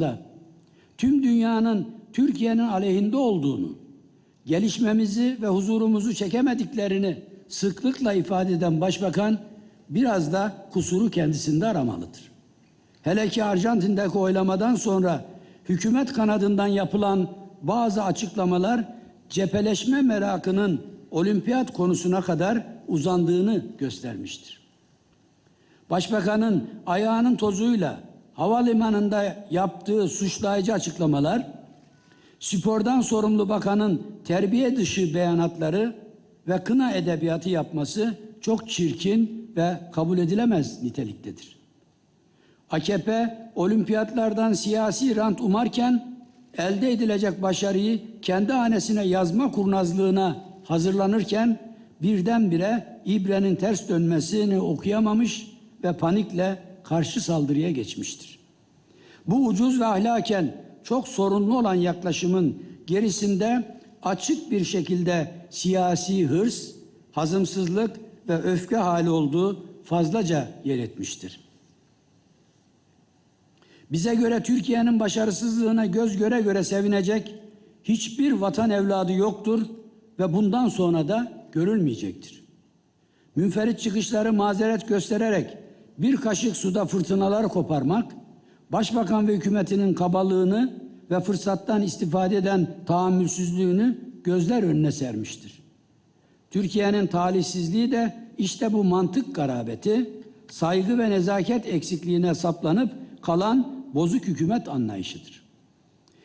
da tüm dünyanın Türkiye'nin aleyhinde olduğunu, gelişmemizi ve huzurumuzu çekemediklerini sıklıkla ifade eden başbakan biraz da kusuru kendisinde aramalıdır. Hele ki Arjantin'deki oylamadan sonra hükümet kanadından yapılan bazı açıklamalar cepheleşme merakının olimpiyat konusuna kadar uzandığını göstermiştir. Başbakanın ayağının tozuyla havalimanında yaptığı suçlayıcı açıklamalar, spordan sorumlu bakanın terbiye dışı beyanatları ve kına edebiyatı yapması çok çirkin ve kabul edilemez niteliktedir. AKP olimpiyatlardan siyasi rant umarken elde edilecek başarıyı kendi hanesine yazma kurnazlığına hazırlanırken birdenbire ibrenin ters dönmesini okuyamamış ve panikle karşı saldırıya geçmiştir. Bu ucuz ve ahlaken çok sorunlu olan yaklaşımın gerisinde açık bir şekilde siyasi hırs, hazımsızlık ve öfke hali olduğu fazlaca yer etmiştir. Bize göre Türkiye'nin başarısızlığına göz göre göre sevinecek hiçbir vatan evladı yoktur ve bundan sonra da görülmeyecektir. Münferit çıkışları mazeret göstererek bir kaşık suda fırtınalar koparmak, başbakan ve hükümetinin kabalığını ve fırsattan istifade eden tahammülsüzlüğünü gözler önüne sermiştir. Türkiye'nin talihsizliği de işte bu mantık garabeti, saygı ve nezaket eksikliğine saplanıp kalan bozuk hükümet anlayışıdır.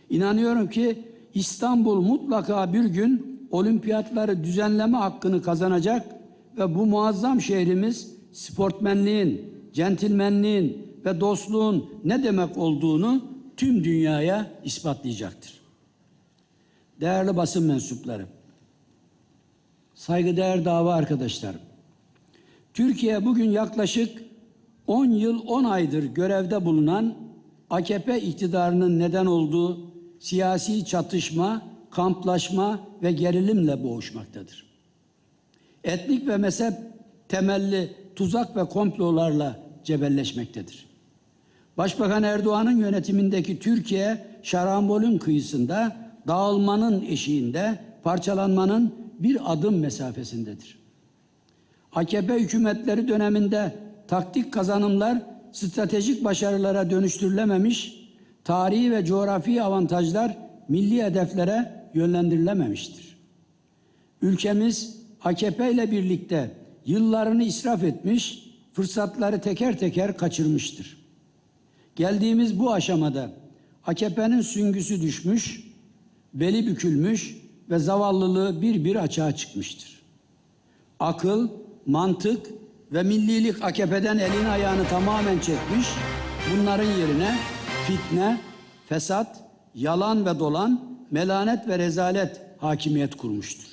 İnanıyorum ki İstanbul mutlaka bir gün olimpiyatları düzenleme hakkını kazanacak ve bu muazzam şehrimiz sportmenliğin, centilmenliğin ve dostluğun ne demek olduğunu tüm dünyaya ispatlayacaktır. Değerli basın mensupları, saygıdeğer dava arkadaşlarım, Türkiye bugün yaklaşık 10 yıl 10 aydır görevde bulunan AKP iktidarının neden olduğu siyasi çatışma, kamplaşma ve gerilimle boğuşmaktadır. Etnik ve mezhep temelli tuzak ve komplolarla cebelleşmektedir. Başbakan Erdoğan'ın yönetimindeki Türkiye şarambolün kıyısında dağılmanın eşiğinde parçalanmanın bir adım mesafesindedir. AKP hükümetleri döneminde taktik kazanımlar stratejik başarılara dönüştürülememiş, tarihi ve coğrafi avantajlar milli hedeflere yönlendirilememiştir. Ülkemiz AKP ile birlikte yıllarını israf etmiş, fırsatları teker teker kaçırmıştır. Geldiğimiz bu aşamada AKP'nin süngüsü düşmüş, beli bükülmüş ve zavallılığı bir bir açığa çıkmıştır. Akıl, mantık ve millilik AKP'den elini ayağını tamamen çekmiş, bunların yerine fitne, fesat, yalan ve dolan, melanet ve rezalet hakimiyet kurmuştur.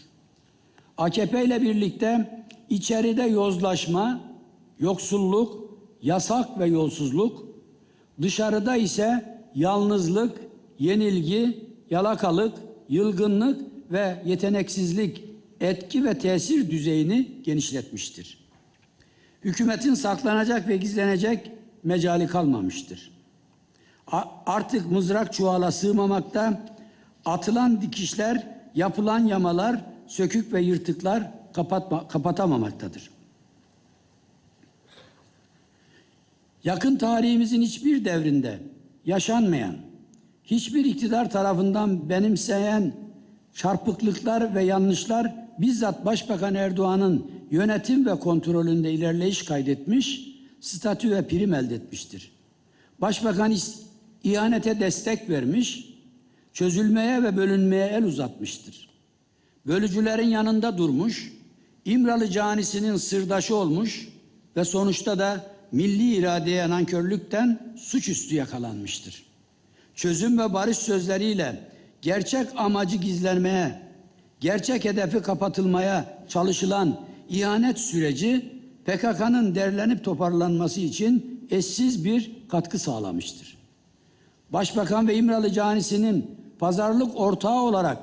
AKP ile birlikte içeride yozlaşma, yoksulluk, yasak ve yolsuzluk, dışarıda ise yalnızlık, yenilgi, yalakalık, yılgınlık ve yeteneksizlik etki ve tesir düzeyini genişletmiştir. Hükümetin saklanacak ve gizlenecek mecali kalmamıştır. Artık mızrak çuvala sığmamakta, atılan dikişler, yapılan yamalar, sökük ve yırtıklar kapatma, kapatamamaktadır. Yakın tarihimizin hiçbir devrinde yaşanmayan, hiçbir iktidar tarafından benimseyen çarpıklıklar ve yanlışlar bizzat Başbakan Erdoğan'ın yönetim ve kontrolünde ilerleyiş kaydetmiş, statü ve prim elde etmiştir. Başbakan ihanete destek vermiş, çözülmeye ve bölünmeye el uzatmıştır. Bölücülerin yanında durmuş, İmralı canisinin sırdaşı olmuş ve sonuçta da milli iradeye nankörlükten suçüstü yakalanmıştır. Çözüm ve barış sözleriyle gerçek amacı gizlenmeye, gerçek hedefi kapatılmaya çalışılan ihanet süreci PKK'nın derlenip toparlanması için eşsiz bir katkı sağlamıştır. Başbakan ve İmralı canisinin pazarlık ortağı olarak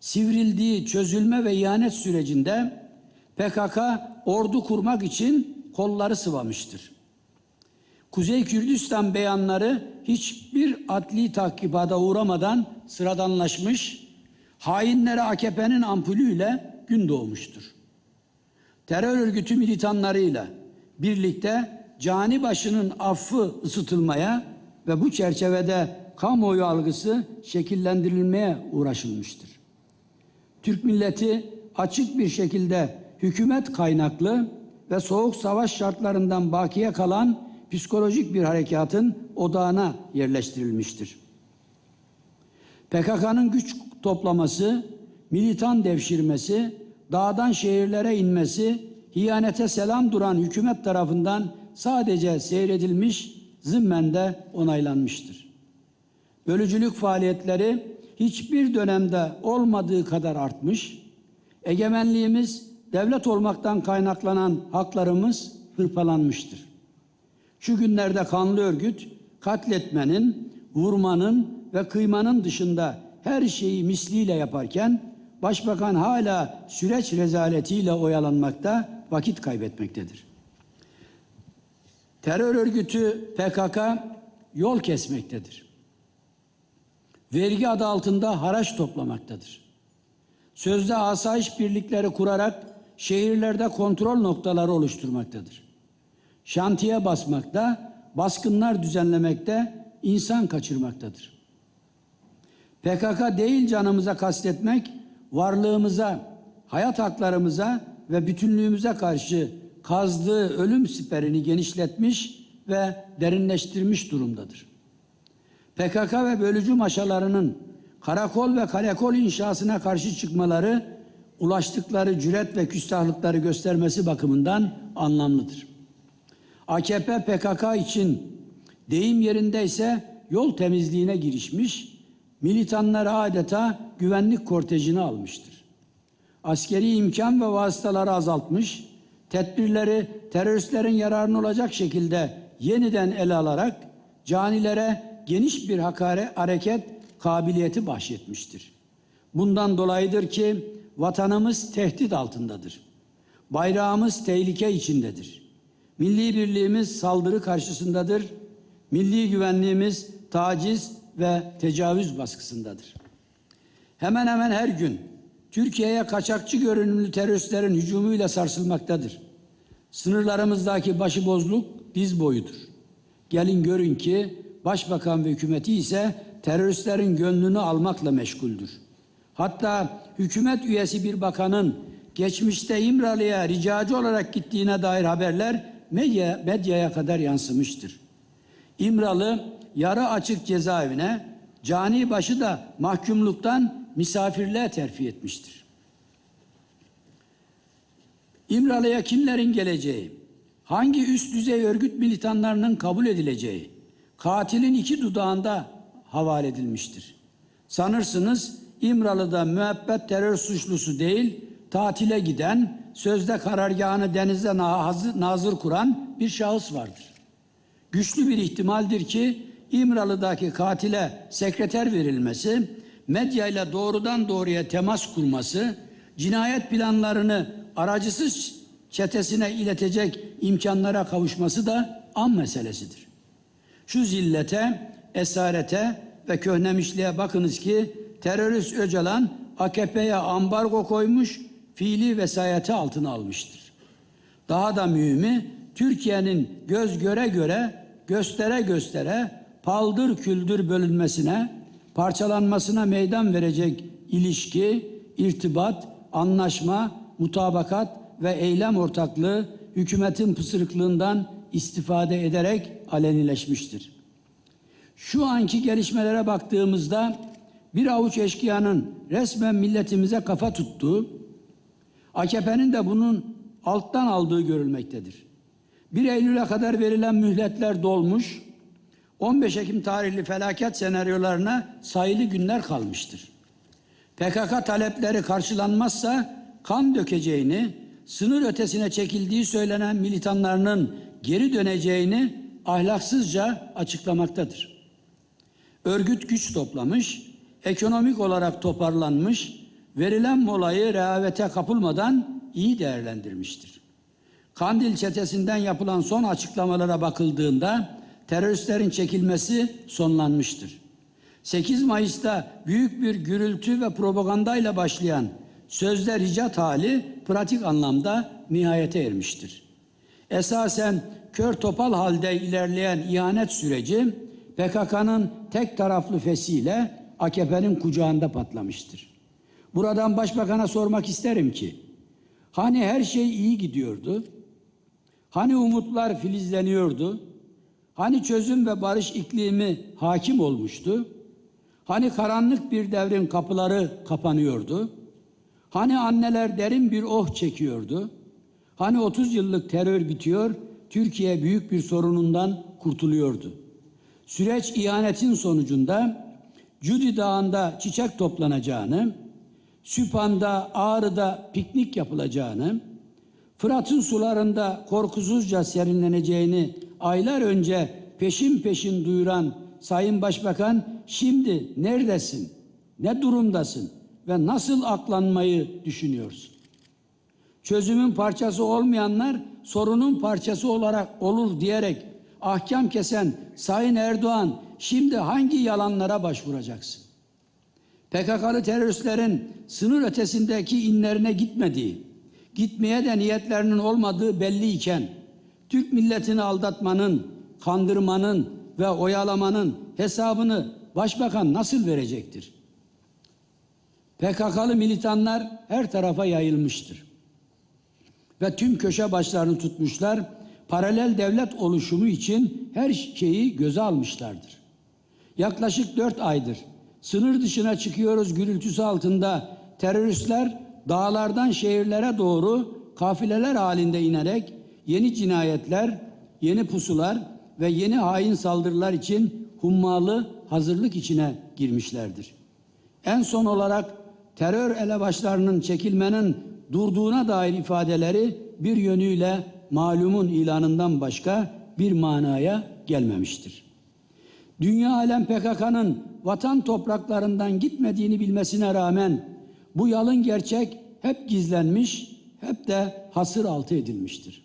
sivrildiği çözülme ve ihanet sürecinde PKK ordu kurmak için kolları sıvamıştır. Kuzey Kürdistan beyanları hiçbir adli takibata uğramadan sıradanlaşmış, hainlere AKP'nin ampulüyle gün doğmuştur. Terör örgütü militanlarıyla birlikte cani başının affı ısıtılmaya ve bu çerçevede kamuoyu algısı şekillendirilmeye uğraşılmıştır. Türk milleti açık bir şekilde hükümet kaynaklı ve soğuk savaş şartlarından bakiye kalan psikolojik bir harekatın odağına yerleştirilmiştir. PKK'nın güç toplaması, militan devşirmesi, dağdan şehirlere inmesi, hiyanete selam duran hükümet tarafından sadece seyredilmiş, zımmen de onaylanmıştır. Bölücülük faaliyetleri hiçbir dönemde olmadığı kadar artmış, egemenliğimiz, devlet olmaktan kaynaklanan haklarımız hırpalanmıştır. Şu günlerde kanlı örgüt katletmenin, vurmanın ve kıymanın dışında her şeyi misliyle yaparken başbakan hala süreç rezaletiyle oyalanmakta, vakit kaybetmektedir. Terör örgütü PKK yol kesmektedir. Vergi adı altında haraç toplamaktadır. Sözde asayiş birlikleri kurarak şehirlerde kontrol noktaları oluşturmaktadır. Şantiye basmakta, baskınlar düzenlemekte, insan kaçırmaktadır. PKK değil canımıza kastetmek, varlığımıza, hayat haklarımıza ve bütünlüğümüze karşı kazdığı ölüm siperini genişletmiş ve derinleştirmiş durumdadır. PKK ve bölücü maşalarının karakol ve kalekol inşasına karşı çıkmaları, ulaştıkları cüret ve küstahlıkları göstermesi bakımından anlamlıdır. AKP PKK için deyim yerindeyse yol temizliğine girişmiş, militanları adeta güvenlik kortejine almıştır. Askeri imkan ve vasıtaları azaltmış, tedbirleri teröristlerin yararına olacak şekilde yeniden ele alarak canilere geniş bir hakare, hareket kabiliyeti bahşetmiştir. Bundan dolayıdır ki vatanımız tehdit altındadır. Bayrağımız tehlike içindedir. Milli birliğimiz saldırı karşısındadır. Milli güvenliğimiz taciz ve tecavüz baskısındadır. Hemen hemen her gün Türkiye'ye kaçakçı görünümlü teröristlerin hücumuyla sarsılmaktadır. Sınırlarımızdaki başıbozluk diz boyudur. Gelin görün ki başbakan ve hükümeti ise teröristlerin gönlünü almakla meşguldür. Hatta hükümet üyesi bir bakanın geçmişte İmralı'ya ricacı olarak gittiğine dair haberler medya, medyaya kadar yansımıştır. İmralı yarı açık cezaevine, cani başı da mahkumluktan misafirliğe terfi etmiştir. İmralı'ya kimlerin geleceği, hangi üst düzey örgüt militanlarının kabul edileceği, katilin iki dudağında havale edilmiştir. Sanırsınız İmralı'da müebbet terör suçlusu değil, tatile giden, sözde karargahını denizde nazır kuran bir şahıs vardır. Güçlü bir ihtimaldir ki İmralı'daki katile sekreter verilmesi, medyayla doğrudan doğruya temas kurması, cinayet planlarını aracısız çetesine iletecek imkanlara kavuşması da an meselesidir. Şu zillete, esarete ve köhnemişliğe bakınız ki terörist Öcalan AKP'ye ambargo koymuş, fiili vesayeti altına almıştır. Daha da mühimi Türkiye'nin göz göre göre, göstere göstere paldır küldür bölünmesine, parçalanmasına meydan verecek ilişki, irtibat, anlaşma, mutabakat ve eylem ortaklığı hükümetin pısırıklığından istifade ederek alenileşmiştir. Şu anki gelişmelere baktığımızda bir avuç eşkıyanın resmen milletimize kafa tuttuğu, AKP'nin de bunun alttan aldığı görülmektedir. 1 Eylül'e kadar verilen mühletler dolmuş, 15 Ekim tarihli felaket senaryolarına sayılı günler kalmıştır. PKK talepleri karşılanmazsa kan dökeceğini, sınır ötesine çekildiği söylenen militanlarının geri döneceğini ahlaksızca açıklamaktadır. Örgüt güç toplamış, ekonomik olarak toparlanmış, verilen molayı rehavete kapılmadan iyi değerlendirmiştir. Kandil çetesinden yapılan son açıklamalara bakıldığında teröristlerin çekilmesi sonlanmıştır. 8 Mayıs'ta büyük bir gürültü ve propagandayla başlayan sözde ricat hali pratik anlamda nihayete ermiştir. Esasen kör topal halde ilerleyen ihanet süreci PKK'nın tek taraflı fesiyle AKP'nin kucağında patlamıştır. Buradan başbakana sormak isterim ki, hani her şey iyi gidiyordu? Hani umutlar filizleniyordu? Hani çözüm ve barış iklimi hakim olmuştu? Hani karanlık bir devrin kapıları kapanıyordu? Hani anneler derin bir oh çekiyordu? Hani 30 yıllık terör bitiyor, Türkiye büyük bir sorunundan kurtuluyordu. Süreç ihanetin sonucunda Cudi Dağı'nda çiçek toplanacağını, Süphan'da, Ağrı'da piknik yapılacağını, Fırat'ın sularında korkusuzca serinleneceğini aylar önce peşin peşin duyuran Sayın Başbakan şimdi neredesin, ne durumdasın ve nasıl aklanmayı düşünüyorsun? Çözümün parçası olmayanlar sorunun parçası olarak olur diyerek ahkam kesen Sayın Erdoğan şimdi hangi yalanlara başvuracaksın? PKK'lı teröristlerin sınır ötesindeki inlerine gitmediği, gitmeye de niyetlerinin olmadığı belli iken Türk milletini aldatmanın, kandırmanın ve oyalamanın hesabını başbakan nasıl verecektir? PKK'lı militanlar her tarafa yayılmıştır. Ve tüm köşe başlarını tutmuşlar, paralel devlet oluşumu için her şeyi göze almışlardır. Yaklaşık dört aydır sınır dışına çıkıyoruz gürültüsü altında teröristler dağlardan şehirlere doğru kafileler halinde inerek yeni cinayetler, yeni pusular ve yeni hain saldırılar için hummalı hazırlık içine girmişlerdir. En son olarak terör elebaşlarının çekilmenin durduğuna dair ifadeleri bir yönüyle malumun ilanından başka bir manaya gelmemiştir. Dünya alem PKK'nın vatan topraklarından gitmediğini bilmesine rağmen bu yalın gerçek hep gizlenmiş, hep de hasır altı edilmiştir.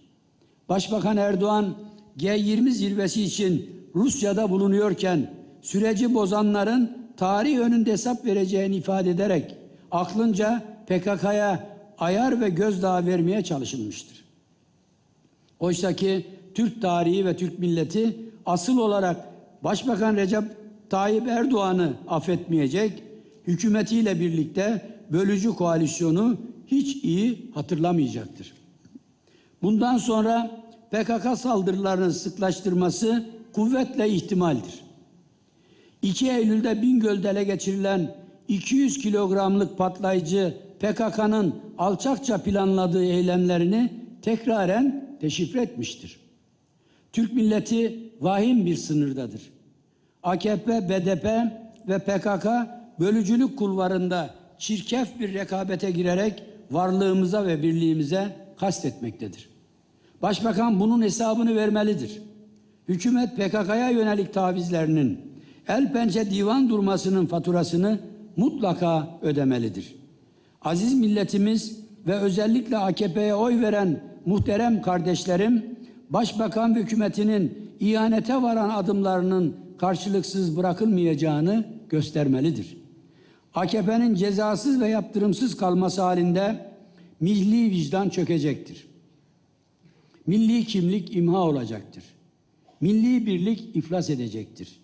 Başbakan Erdoğan G20 zirvesi için Rusya'da bulunuyorken süreci bozanların tarih önünde hesap vereceğini ifade ederek aklınca PKK'ya ayar ve gözdağı vermeye çalışılmıştır. Oysa ki Türk tarihi ve Türk milleti asıl olarak Başbakan Recep Tayyip Erdoğan'ı affetmeyecek, hükümetiyle birlikte bölücü koalisyonu hiç iyi hatırlamayacaktır. Bundan sonra PKK saldırılarını sıklaştırması kuvvetle ihtimaldir. 2 Eylül'de Bingöl'de ele geçirilen 200 kilogramlık patlayıcı PKK'nın alçakça planladığı eylemlerini tekraren deşifre etmiştir. Türk milleti vahim bir sınırdadır. AKP, BDP ve PKK bölücülük kulvarında çirkef bir rekabete girerek varlığımıza ve birliğimize kastetmektedir. Başbakan bunun hesabını vermelidir. Hükümet PKK'ya yönelik tavizlerinin el pençe divan durmasının faturasını mutlaka ödemelidir. Aziz milletimiz ve özellikle AKP'ye oy veren muhterem kardeşlerim, Başbakan hükümetinin ihanete varan adımlarının karşılıksız bırakılmayacağını göstermelidir. AKP'nin cezasız ve yaptırımsız kalması halinde milli vicdan çökecektir. Milli kimlik imha olacaktır. Milli birlik iflas edecektir.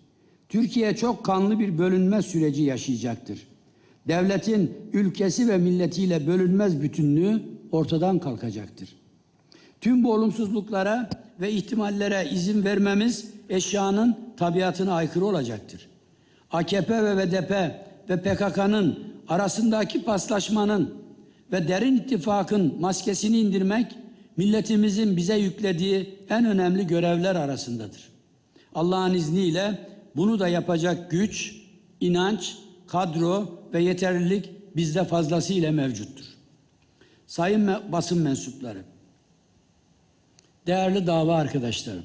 Türkiye çok kanlı bir bölünme süreci yaşayacaktır. Devletin ülkesi ve milletiyle bölünmez bütünlüğü ortadan kalkacaktır. Tüm bu olumsuzluklara ve ihtimallere izin vermemiz eşyanın tabiatına aykırı olacaktır. AKP ve BDP ve PKK'nın arasındaki paslaşmanın ve derin ittifakın maskesini indirmek milletimizin bize yüklediği en önemli görevler arasındadır. Allah'ın izniyle bunu da yapacak güç, inanç, kadro ve yeterlilik bizde fazlasıyla mevcuttur. Sayın basın mensupları, değerli dava arkadaşlarım,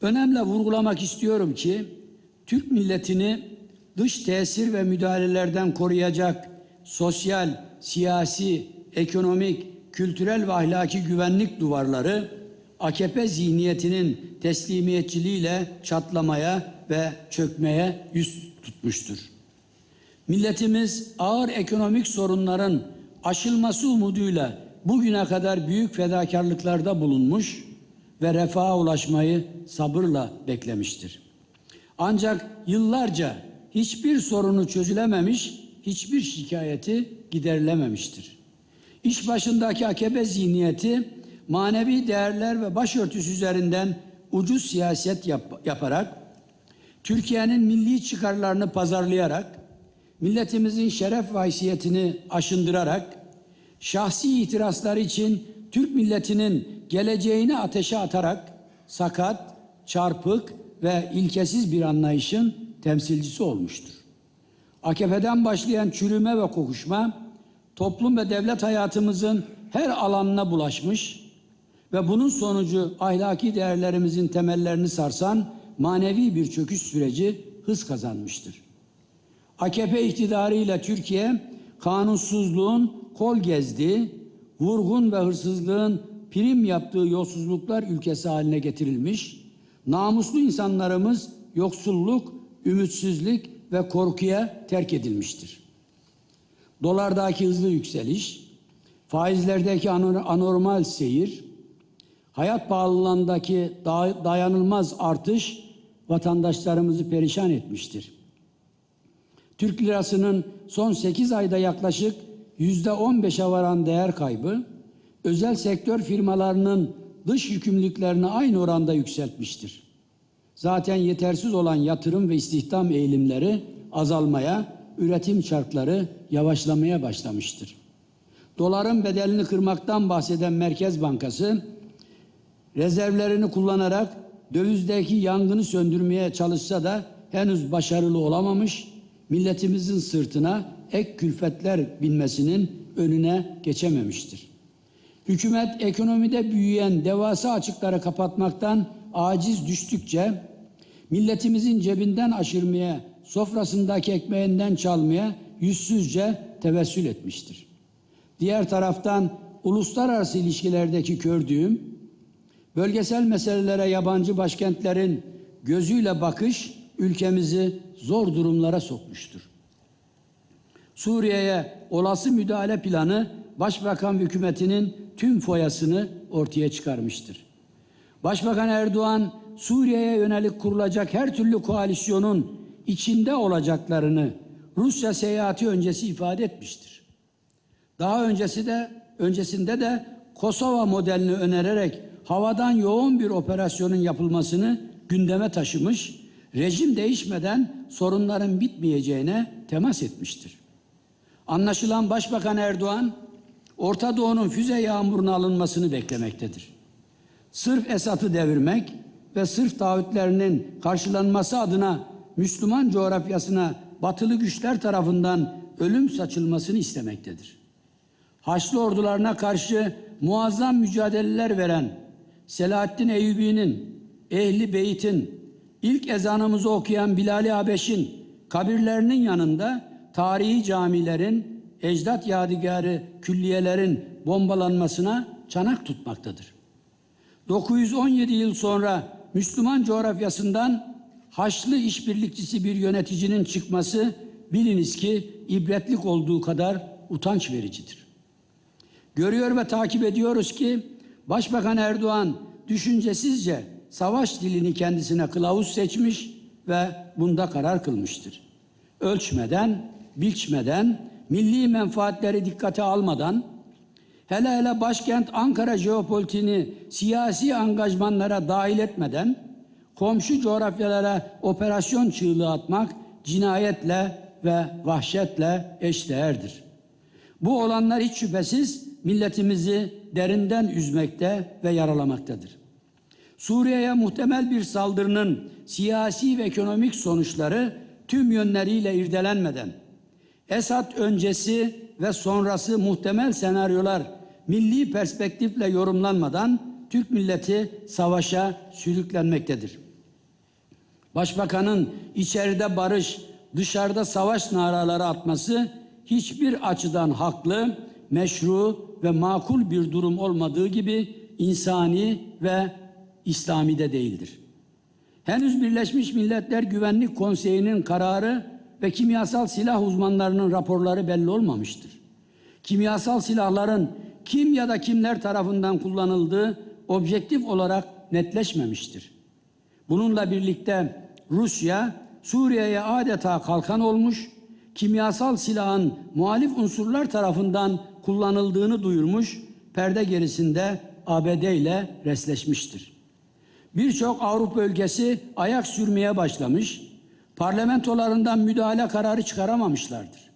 önemli vurgulamak istiyorum ki Türk milletini dış tesir ve müdahalelerden koruyacak sosyal, siyasi, ekonomik, kültürel ve ahlaki güvenlik duvarları AKP zihniyetinin teslimiyetçiliğiyle çatlamaya ve çökmeye yüz tutmuştur. Milletimiz ağır ekonomik sorunların aşılması umuduyla bugüne kadar büyük fedakarlıklarda bulunmuş ve refaha ulaşmayı sabırla beklemiştir. Ancak yıllarca hiçbir sorunu çözülememiş, hiçbir şikayeti giderilememiştir. İş başındaki AKP zihniyeti manevi değerler ve başörtüsü üzerinden ucuz siyaset yap- yaparak Türkiye'nin milli çıkarlarını pazarlayarak milletimizin şeref ve haysiyetini aşındırarak şahsi itirazları için Türk milletinin geleceğini ateşe atarak sakat, çarpık ve ilkesiz bir anlayışın temsilcisi olmuştur. AKP'den başlayan çürüme ve kokuşma toplum ve devlet hayatımızın her alanına bulaşmış ve bunun sonucu ahlaki değerlerimizin temellerini sarsan manevi bir çöküş süreci hız kazanmıştır. AKP iktidarıyla Türkiye kanunsuzluğun kol gezdiği, vurgun ve hırsızlığın prim yaptığı yolsuzluklar ülkesi haline getirilmiş, namuslu insanlarımız yoksulluk, ümitsizlik ve korkuya terk edilmiştir. Dolardaki hızlı yükseliş, faizlerdeki anor- anormal seyir, hayat pahalılığındaki da- dayanılmaz artış vatandaşlarımızı perişan etmiştir. Türk lirasının son 8 ayda yaklaşık yüzde 15'e varan değer kaybı, özel sektör firmalarının dış yükümlülüklerini aynı oranda yükseltmiştir. Zaten yetersiz olan yatırım ve istihdam eğilimleri azalmaya, üretim çarkları yavaşlamaya başlamıştır. Doların bedelini kırmaktan bahseden Merkez Bankası, rezervlerini kullanarak dövizdeki yangını söndürmeye çalışsa da henüz başarılı olamamış, milletimizin sırtına ek külfetler binmesinin önüne geçememiştir. Hükümet ekonomide büyüyen devasa açıkları kapatmaktan aciz düştükçe milletimizin cebinden aşırmaya, sofrasındaki ekmeğinden çalmaya yüzsüzce tevessül etmiştir. Diğer taraftan uluslararası ilişkilerdeki kördüğüm, bölgesel meselelere yabancı başkentlerin gözüyle bakış ülkemizi zor durumlara sokmuştur. Suriye'ye olası müdahale planı Başbakan hükümetinin tüm foyasını ortaya çıkarmıştır. Başbakan Erdoğan Suriye'ye yönelik kurulacak her türlü koalisyonun içinde olacaklarını Rusya seyahati öncesi ifade etmiştir. Daha öncesi de öncesinde de Kosova modelini önererek havadan yoğun bir operasyonun yapılmasını gündeme taşımış, rejim değişmeden sorunların bitmeyeceğine temas etmiştir. Anlaşılan Başbakan Erdoğan Orta Doğu'nun füze yağmuruna alınmasını beklemektedir. Sırf Esad'ı devirmek ve sırf taahhütlerinin karşılanması adına Müslüman coğrafyasına batılı güçler tarafından ölüm saçılmasını istemektedir. Haçlı ordularına karşı muazzam mücadeleler veren Selahaddin Eyyubi'nin, Ehli Beyt'in, ilk ezanımızı okuyan Bilal-i Habeş'in kabirlerinin yanında tarihi camilerin, ecdat yadigarı külliyelerin bombalanmasına çanak tutmaktadır. 917 yıl sonra Müslüman coğrafyasından Haçlı işbirlikçisi bir yöneticinin çıkması biliniz ki ibretlik olduğu kadar utanç vericidir. Görüyor ve takip ediyoruz ki Başbakan Erdoğan düşüncesizce savaş dilini kendisine kılavuz seçmiş ve bunda karar kılmıştır. Ölçmeden, biçmeden, milli menfaatleri dikkate almadan, hele hele başkent Ankara jeopolitiğini siyasi angajmanlara dahil etmeden, komşu coğrafyalara operasyon çığlığı atmak cinayetle ve vahşetle eşdeğerdir. Bu olanlar hiç şüphesiz milletimizi derinden üzmekte ve yaralamaktadır. Suriye'ye muhtemel bir saldırının siyasi ve ekonomik sonuçları tüm yönleriyle irdelenmeden, Esad öncesi ve sonrası muhtemel senaryolar milli perspektifle yorumlanmadan Türk milleti savaşa sürüklenmektedir. Başbakanın içeride barış, dışarıda savaş naraları atması hiçbir açıdan haklı, meşru ve makul bir durum olmadığı gibi insani ve İslami de değildir. Henüz Birleşmiş Milletler Güvenlik Konseyi'nin kararı ve kimyasal silah uzmanlarının raporları belli olmamıştır. Kimyasal silahların kim ya da kimler tarafından kullanıldığı objektif olarak netleşmemiştir. Bununla birlikte Rusya Suriye'ye adeta kalkan olmuş, kimyasal silahın muhalif unsurlar tarafından kullanıldığını duyurmuş, perde gerisinde ABD ile resleşmiştir. Birçok Avrupa ülkesi ayak sürmeye başlamış, parlamentolarından müdahale kararı çıkaramamışlardır.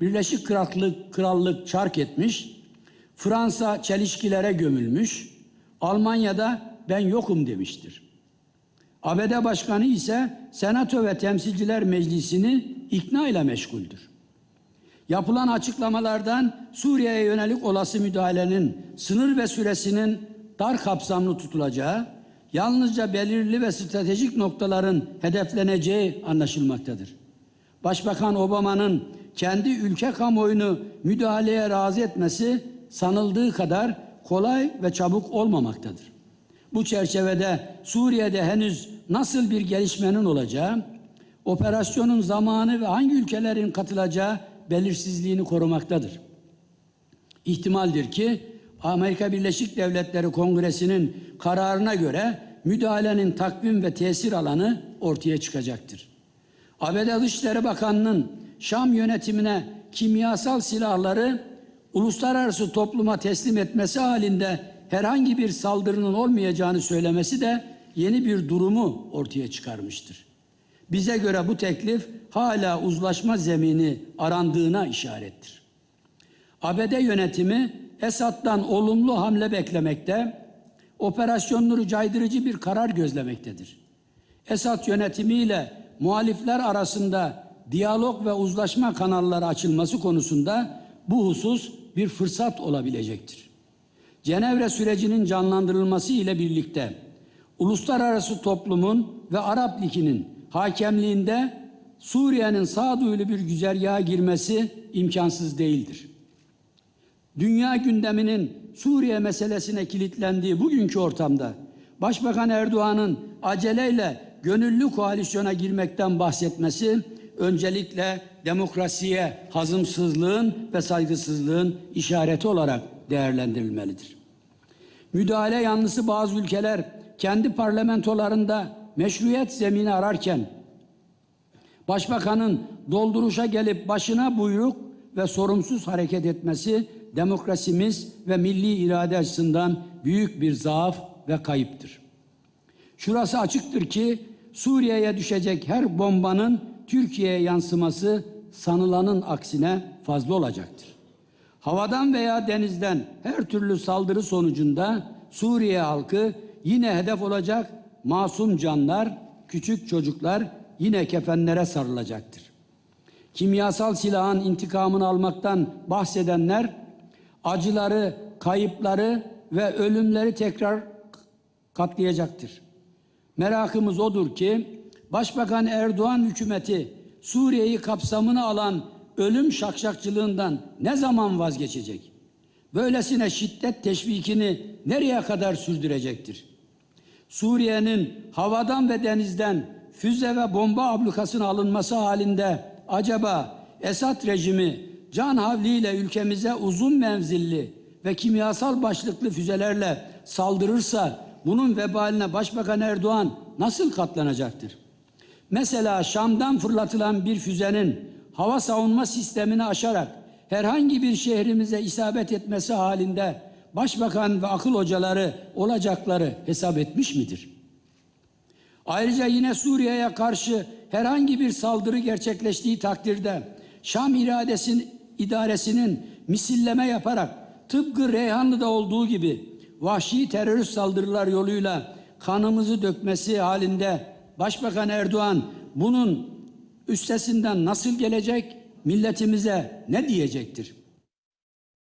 Birleşik Krallık, Krallık çark etmiş, Fransa çelişkilere gömülmüş, Almanya'da ben yokum demiştir. ABD Başkanı ise Senato ve Temsilciler Meclisi'ni ikna ile meşguldür. Yapılan açıklamalardan Suriye'ye yönelik olası müdahalenin sınır ve süresinin dar kapsamlı tutulacağı, yalnızca belirli ve stratejik noktaların hedefleneceği anlaşılmaktadır. Başbakan Obama'nın kendi ülke kamuoyunu müdahaleye razı etmesi sanıldığı kadar kolay ve çabuk olmamaktadır. Bu çerçevede Suriye'de henüz nasıl bir gelişmenin olacağı, operasyonun zamanı ve hangi ülkelerin katılacağı belirsizliğini korumaktadır. İhtimaldir ki Amerika Birleşik Devletleri Kongresi'nin kararına göre müdahalenin takvim ve tesir alanı ortaya çıkacaktır. ABD Dışişleri Bakanı'nın Şam yönetimine kimyasal silahları uluslararası topluma teslim etmesi halinde herhangi bir saldırının olmayacağını söylemesi de yeni bir durumu ortaya çıkarmıştır. Bize göre bu teklif hala uzlaşma zemini arandığına işarettir. ABD yönetimi Esad'dan olumlu hamle beklemekte, operasyonları caydırıcı bir karar gözlemektedir. Esad yönetimiyle muhalifler arasında diyalog ve uzlaşma kanalları açılması konusunda bu husus bir fırsat olabilecektir. Cenevre sürecinin canlandırılması ile birlikte uluslararası toplumun ve Arap Ligi'nin hakemliğinde Suriye'nin sağduyulu bir güzergaha girmesi imkansız değildir. Dünya gündeminin Suriye meselesine kilitlendiği bugünkü ortamda Başbakan Erdoğan'ın aceleyle gönüllü koalisyona girmekten bahsetmesi öncelikle demokrasiye hazımsızlığın ve saygısızlığın işareti olarak değerlendirilmelidir. Müdahale yanlısı bazı ülkeler kendi parlamentolarında meşruiyet zemini ararken başbakanın dolduruşa gelip başına buyruk ve sorumsuz hareket etmesi demokrasimiz ve milli irade açısından büyük bir zaaf ve kayıptır. Şurası açıktır ki Suriye'ye düşecek her bombanın Türkiye'ye yansıması sanılanın aksine fazla olacaktır. Havadan veya denizden her türlü saldırı sonucunda Suriye halkı yine hedef olacak masum canlar, küçük çocuklar yine kefenlere sarılacaktır. Kimyasal silahın intikamını almaktan bahsedenler acıları, kayıpları ve ölümleri tekrar katlayacaktır. Merakımız odur ki Başbakan Erdoğan hükümeti Suriye'yi kapsamına alan ölüm şakşakçılığından ne zaman vazgeçecek? Böylesine şiddet teşvikini nereye kadar sürdürecektir? Suriye'nin havadan ve denizden füze ve bomba ablukasına alınması halinde acaba Esad rejimi can havliyle ülkemize uzun menzilli ve kimyasal başlıklı füzelerle saldırırsa bunun vebaline Başbakan Erdoğan nasıl katlanacaktır? Mesela Şam'dan fırlatılan bir füzenin hava savunma sistemini aşarak herhangi bir şehrimize isabet etmesi halinde başbakan ve akıl hocaları olacakları hesap etmiş midir? Ayrıca yine Suriye'ye karşı herhangi bir saldırı gerçekleştiği takdirde Şam iradesinin, idaresinin misilleme yaparak tıpkı Reyhanlı'da olduğu gibi vahşi terörist saldırılar yoluyla kanımızı dökmesi halinde Başbakan Erdoğan bunun üstesinden nasıl gelecek, milletimize ne diyecektir?